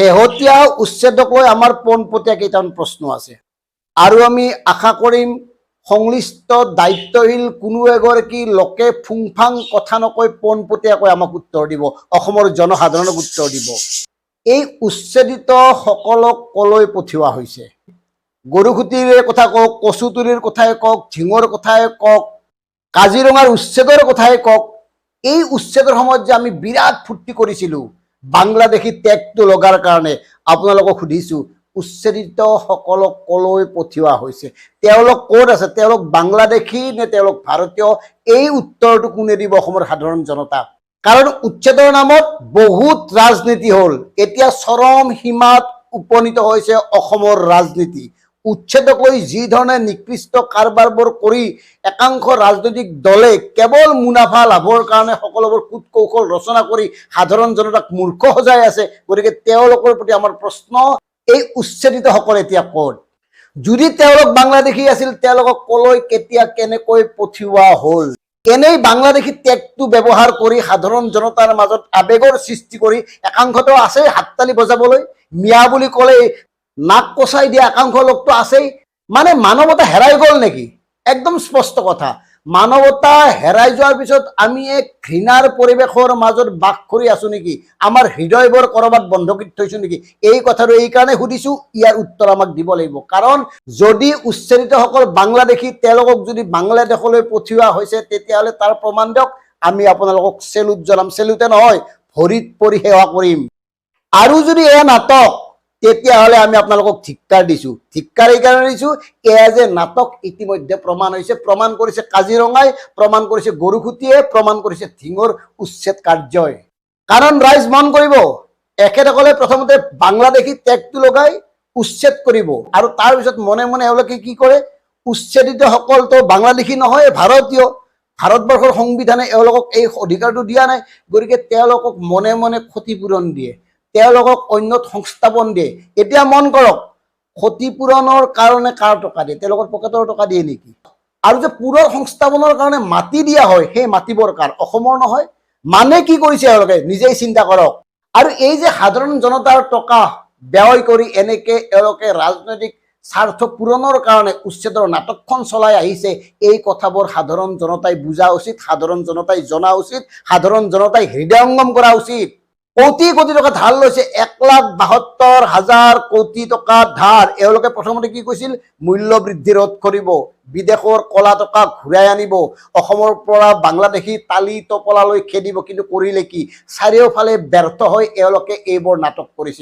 শেহতীয়া উচ্ছেদক লৈ আমাৰ পোনপটীয়া কেইটামান প্ৰশ্ন আছে। আৰু আমি আশা কৰিম, সংশ্লিষ্ট দায়িত্বশীল কোনো এগৰাকী লোকে ফুংফাং কথা নকৈ পোনপটীয়াকৈ আমাক উত্তৰ দিব, অসমৰ জনসাধাৰণক উত্তৰ দিব। এই উচ্ছেদিত সকলক কলৈ পঠিওৱা হৈছে? গৰুখুটিৰে কথা কওক, কচুতলিৰ কথাই কওক, ঝিঙৰ কথাই কওক, কাজিৰঙাৰ উচ্ছেদৰ কথাই কওক, এই উচ্ছেদৰ সময়ত যে আমি বিৰাট ফূৰ্তি কৰিছিলোঁ বাংলাদেশী টেগটো লগাৰ কাৰণে আপোনালোকক সুধিছোঁ, উচ্ছেদিত সকলক কলৈ পঠিওৱা হৈছে? তেওঁলোক ক'ত আছে? তেওঁলোক বাংলাদেশী নে তেওঁলোক ভাৰতীয়? এই উত্তৰটো কোনে দিব অসমৰ সাধাৰণ জনতাক কাৰণ উচ্ছেদৰ নামত বহুত ৰাজনীতি হ'ল। এতিয়া চৰম সীমাত উপনীত হৈছে অসমৰ ৰাজনীতি। উচ্ছেদক লৈ যি ধৰণে নিকৃষ্ট কাৰবাৰবোৰ কৰি একাংশ ৰাজনৈতিক দলে কেৱল মুনাফা লাভৰ কাৰণে সকলোবোৰ কূট কৌশল ৰচনা কৰি সাধাৰণ জনতাক মূৰ্খ সজাই আছে, গতিকে তেওঁলোকৰ প্ৰতি আমাৰ প্ৰশ্ন, এই উচ্ছেদিতসকল এতিয়া ক'ত? যদি তেওঁলোক বাংলাদেশী আছিল, তেওঁলোকক কলৈ, কেতিয়া, কেনেকৈ পঠিওৱা হ'ল? এনেই বাংলাদেশী টেগটো ব্যৱহাৰ কৰি সাধাৰণ জনতাৰ মাজত আৱেগৰ সৃষ্টি কৰি একাংশতো আছেই হাততালি বজাবলৈ। মিয়া বুলি ক'লে নাক কচাই দিয়া একাংশ লোকটো আছেই। মানে মানৱতা হেৰাই গ'ল নেকি? একদম স্পষ্ট কথা। মানৱতা হেৰাই যোৱাৰ পিছত আমি এক ঘৃণাৰ পৰিৱেশৰ মাজত বাস কৰি আছো নেকি? আমাৰ হৃদয়বোৰ ক'ৰবাত বন্ধ কৰি থৈছো নেকি? এই কথাটো এইকাৰণে সুধিছো, ইয়াৰ উত্তৰ আমাক দিব লাগিব। কাৰণ যদি উচ্ছেদিতসকল বাংলাদেশী, তেওঁলোকক যদি বাংলাদেশলৈ পঠিওৱা হৈছে, তেতিয়াহ'লে তাৰ প্ৰমাণ দিয়ক। আমি আপোনালোকক চেলুট জনাম। চেলুটে নহয়, ভৰিত পৰি সেৱা কৰিম। আৰু যদি এয়া নাটক তেতিয়াহ'লে আমি আপোনালোকক ধিক্কাৰ দিছো। ধিক্কাৰ এইকাৰণে দিছো, এয়া যে নাটক ইতিমধ্যে প্ৰমাণ হৈছে, প্ৰমাণ কৰিছে কাজিৰঙাই, প্ৰমাণ কৰিছে গৰুখুটিয়ে, প্ৰমাণ কৰিছে ধিঙৰ উচ্ছেদ কাৰ্যই। কাৰণ ৰাইজ মন কৰিব, এখেতসকলে প্ৰথমতে বাংলাদেশী টেগটো লগাই উচ্ছেদ কৰিব আৰু তাৰপিছত মনে মনে এওঁলোকে কি কৰে উচ্ছেদিতসকলতো বাংলাদেশী নহয়, ভাৰতীয়। ভাৰতবৰ্ষৰ সংবিধানে এওঁলোকক এই অধিকাৰটো দিয়া নাই, গতিকে তেওঁলোকক মনে মনে ক্ষতিপূৰণ দিয়ে। তেওঁলোকক অন্যত সংস্থাপন দিয়ে। এতিয়া মন কৰক, ক্ষতিপূৰণৰ কাৰণে কাৰ টকা দিয়ে? তেওঁলোকৰ পকেটৰ টকা দিয়ে নেকি? আৰু যে পুনৰ সংস্থাপনৰ কাৰণে মাটি দিয়া হয়, সেই মাটিবোৰ কাৰ? অসমৰ নহয়। মানে কি কৰিছে এওঁলোকে নিজেই চিন্তা কৰক। আৰু এই যে সাধাৰণ জনতাৰ টকা ব্যয় কৰি এনেকে এওঁলোকে ৰাজনৈতিক স্বাৰ্থ পূৰণৰ কাৰণে উচ্ছেদৰ নাটকখন চলাই আহিছে, এই কথাবোৰ সাধাৰণ জনতাই বুজা উচিত, সাধাৰণ জনতাই জনা উচিত, সাধাৰণ জনতাই হৃদয়ংগম কৰা উচিত। কোটি কোটি টকা ধাৰ লৈছে, এক লাখ বাসত্তৰ হাজাৰ কোটি টকা ধাৰ। এওঁলোকে প্ৰথমতে কি কৈছিল? মূল্য বৃদ্ধি ৰোধ কৰিব, বিদেশৰ কলা টকা ঘূৰাই আনিব, অসমৰ পৰা বাংলাদেশী তালি টপলালৈ খেদিব। কিন্তু কৰিলে কি? চাৰিওফালে ব্যৰ্থ হৈ এওঁলোকে এইবোৰ নাটক কৰিছিল।